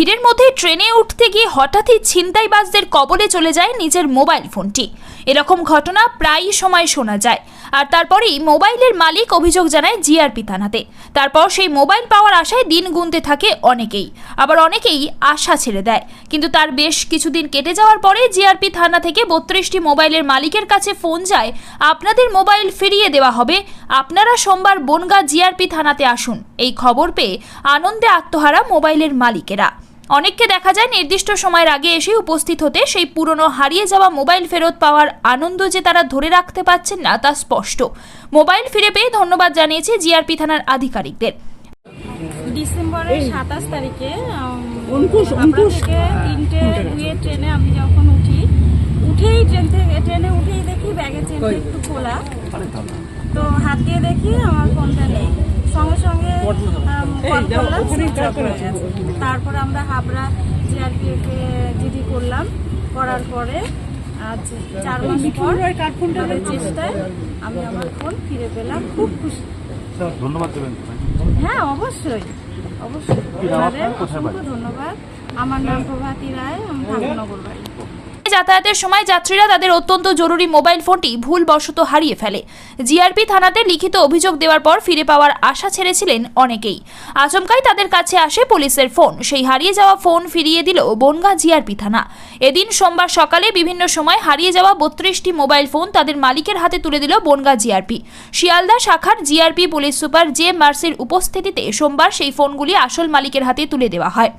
ভিড়ের মধ্যে ট্রেনে উঠতে গিয়ে হঠাৎই ছিনতাইবাজদের কবলে চলে যায় নিজের মোবাইল ফোনটি। এরকম ঘটনা প্রায়ই সময় শোনা যায়। আর তারপরেই মোবাইলের মালিক অভিযোগ জানায় জিআরপি থানাতে। তারপর সেই মোবাইল পাওয়ার আশায় দিন গুনতে থাকে অনেকেই। আবার অনেকেই আশা ছেড়ে দেয়। কিন্তু তার বেশ কিছুদিন কেটে যাওয়ার পরে জিআরপি থানা থেকে বত্রিশটি মোবাইলের মালিকের কাছে ফোন যায়, আপনাদের মোবাইল ফিরিয়ে দেওয়া হবে। আপনারা সোমবার বনগা জিআরপি থানাতে আসুন। এই খবর পেয়ে আনন্দে আত্মহারা মোবাইলের মালিকেরা। অনেককে দেখা যায় নির্দিষ্ট সময়ের আগে এসে উপস্থিত হতে সেই পুরনো হারিয়ে যাওয়া মোবাইল ফেরত পাওয়ার আনন্দ যে তারা ধরে রাখতে পারছেন না তা স্পষ্ট। মোবাইল ফিরে পেয়ে ধন্যবাদ জানিয়েছে জিআরপি থানার আধিকারিকদের। ডিসেম্বরের সাতাশ তারিখে উম, অঙ্কুশ, থেকে তিনটে দুয়ে ট্রেনে আমি যখন উঠি উঠেই ট্রেন থেকে ট্রেনে উঠেই দেখি ব্যাগের চেনটা একটু খোলা। তো হাত দিয়ে দেখি আমার ফোনটা নেই। সঙ্গে সঙ্গে তারপরে আমরা হাবড়া জিআরপিএফ জিডি করলাম। করার পরে আজ চার মাস পর তাদের চেষ্টায় আমি আমার ফোন ফিরে পেলাম। খুব খুশি। ধন্যবাদ দেবেন। হ্যাঁ অবশ্যই। অবশ্যই? অসংখ্য ধন্যবাদ। আমার নাম প্রভাতী রায় আমি ঠাকুরনগর বাড়ি। যাতায়াতের সময় যাত্রীরা তাদের অত্যন্ত জরুরি মোবাইল ফোনটি ভুলবশত হারিয়ে ফেলে। জিআরপি থানাতে লিখিত অভিযোগ দেওয়ার পর ফিরে পাওয়ার আশা ছেড়েছিলেন অনেকেই। আচমকাই তাদের কাছে আসে পুলিশের ফোন। সেই হারিয়ে যাওয়া ফোন ফিরিয়ে দিল বনগাঁ জিআরপি থানা। এদিন সোমবার সকালে বিভিন্ন সময় হারিয়ে যাওয়া বত্রিশটি মোবাইল ফোন তাদের মালিকের হাতে তুলে দিল বনগাঁ জিআরপি। শিয়ালদা শাখার জিআরপি পুলিশ সুপার জে মার্সির উপস্থিতিতে সোমবার সেই ফোনগুলি আসল মালিকের হাতে তুলে দেওয়া হয়।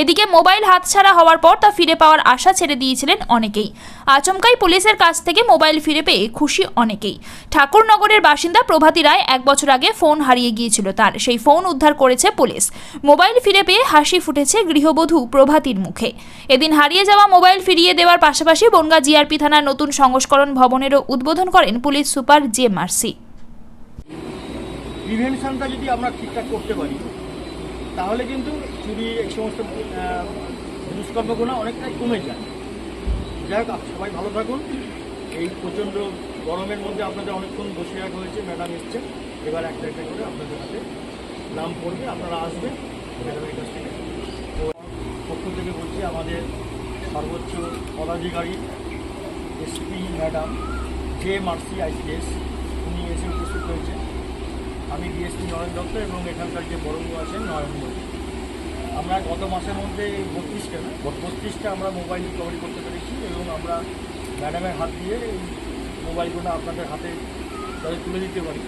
এদিকে মোবাইল হাতছাড়া হওয়ার পর তা ফিরে পাওয়ার আশা ছেড়ে দিয়েছিলেন অনেকেই। আচমকাই পুলিশের কাছ থেকে মোবাইল ফিরে পেয়ে খুশি অনেকেই। ঠাকুরনগরের বাসিন্দা প্রভাতী রায় এক বছর আগে ফোন হারিয়ে গিয়েছিল তার। সেই ফোন উদ্ধার করেছে পুলিশ। মোবাইল ফিরে পেয়ে হাসি ফুটেছে গৃহবধূ প্রভাতীর মুখে। এদিন হারিয়ে যাওয়া মোবাইল ফিরিয়ে দেওয়ার পাশাপাশি বনগা জিআরপি থানার নতুন সংস্করণ ভবনেরও উদ্বোধন করেন পুলিশ সুপার জে মার্সি। প্রিভেনশনটা যদি আমরা ঠিকঠাক করতে পারি তাহলে কিন্তু চুরি এই সমস্ত দুষ্কর্মগুলো অনেকটাই কমে যায়। যাই হোক, সবাই ভালো থাকুন। এই প্রচণ্ড গরমের মধ্যে আপনাদের অনেকক্ষণ বসে রাখা হয়েছে, ম্যাডাম এসছেন। এবার একটা একটা করে আপনাদের হাতে নাম পড়বে, আপনারা আসবেন ম্যাডামের কাছ থেকে। তো পক্ষ থেকে বলছি, আমাদের সর্বোচ্চ পদাধিকারী, SP madam, J Mercy ICS, উনি এসে উপস্থিত হয়েছেন। আমি ডিএসপি নরেন দত্ত এবং এখানকার যে বড়বু আছেন নয়ন। আমরা গত মাসের মধ্যে বত্রিশটা না, বত্রিশটা আমরা মোবাইল রিকভারি করতে পেরেছি এবং আমরা ম্যাডামের হাত দিয়ে এই মোবাইলগুলো আপনাদের হাতে যাতে তুলে দিতে পারি।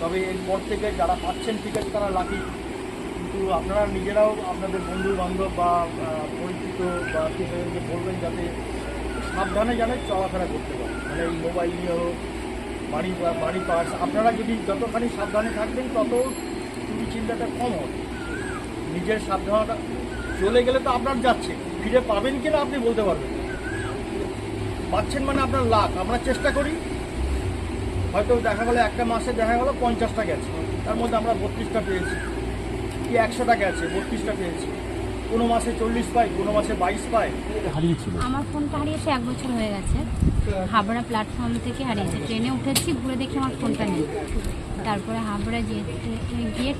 তবে এরপর থেকে যারা পাচ্ছেন ঠিক আছে তারা লাকি কিন্তু আপনারা নিজেরাও আপনাদের বন্ধু বান্ধব বা পরিচিত বা আত্মীয়স্বজনকে বলবেন যাতে সাবধানে জানে চলাফেরা করতে পারে মানে এই মোবাইল নিয়ে হোক বাড়ি বাড়ি পাস। আপনারা যদি যতখানি সাবধানে থাকবেন, তত চুরি চিন্তাটা কম হবে। নিজের সাবধানতা চলে গেলে তো আপনার যাচ্ছে। ফিরে পাবেন কিনা আপনি বলতে পারবেন। পাচ্ছেন মানে আপনার লাখ। আমরা চেষ্টা করি। হয়তো দেখা গেলো একটা মাসে দেখা গেলো পঞ্চাশটা গেছে। তার মধ্যে আমরা বত্রিশটা পেয়েছি। কি একশোটা গেছে, বত্রিশটা পেয়েছি। কোনো মাসে চল্লিশ পাই কোনো মাসে বাইশ পাই হারিয়েছিল আমার ফোনটা হারিয়েছে এক বছর হয়ে গেছে। হাবড়া প্ল্যাটফর্ম থেকে হারিয়েছে। ট্রেনে উঠেছি ঘুরে দেখি আমার ফোনটা নেই। তারপরে হাবড়া যে গিয়ে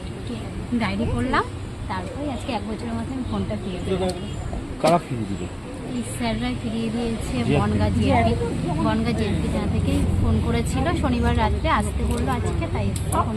ডায়েরি করলাম। তারপরে আজকে এক বছরের মাথায় আমি ফোনটা পেয়ে গেলাম কারা ফিরিয়ে দিল? এই স্যাররাই ফিরিয়ে দিয়েছে বনগা জিএপি বনগা জিএপি থেকে ফোন করেছিল। শনিবার রাত্রে আসতে বলল আজকে তাই ফোন